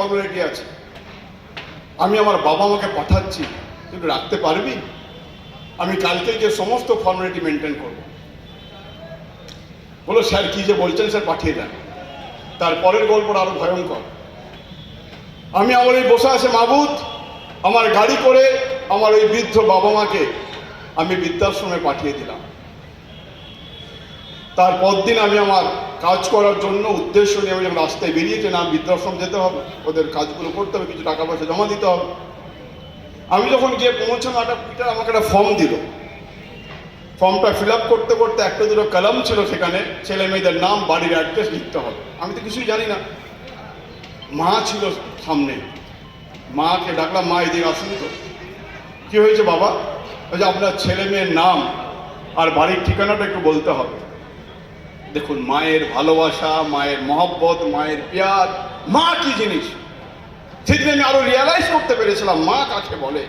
Formality আছে। আমি আমার বাবা মাকে পাঠাচ্ছি, কিন্তু রাখতে পারবি? আমি কালকে যে সমস্ত ফর্মালিটি মেনটেন করব। বলো, স্যার, কি যে বলছেন স্যার, পাঠিয়ে দেন। তারপরের গল্পটা আরও ভয়ঙ্কর। আমি আমার এই বসে আছে মাবুদ, আমার গাড়ি করে আমার ওই বৃদ্ধ বাবা মাকে আমি বৃদ্ধাশ্রমে পাঠিয়ে দিলাম। তার পরদিন আমি আমার কাজ করার জন্য উদ্দেশ্য নিয়ে আমি যখন রাস্তায় বেরিয়েছি, না, বৃদ্ধাশ্রম যেতে হবে, ওদের কাজগুলো করতে হবে, কিছু টাকা পয়সা জমা দিতে হবে। আমি যখন গিয়ে পৌঁছলাম একটা পিটার আমাকে একটা ফর্ম দিল। ফর্মটা ফিল আপ করতে করতে একটা দুটো কলম ছিল সেখানে, ছেলে মেয়েদের নাম, বাড়ির অ্যাড্রেস লিখতে হবে। আমি তো কিছুই জানি না। মা ছিল সামনে। মাকে ডাকলাম, মা, এদিকে আসুন তো। কী হয়েছে বাবা? ওই যে আপনার ছেলে মেয়ের নাম আর বাড়ির ঠিকানাটা একটু বলতে হবে। দেখুন, মায়ের ভালোবাসা, মায়ের মহব্বত, মায়ের পেয়ার, মা কি জিনিস? সেদিন আমি আরও রিয়ালাইজ করতে পেরেছিলাম, মা কাকে বলে?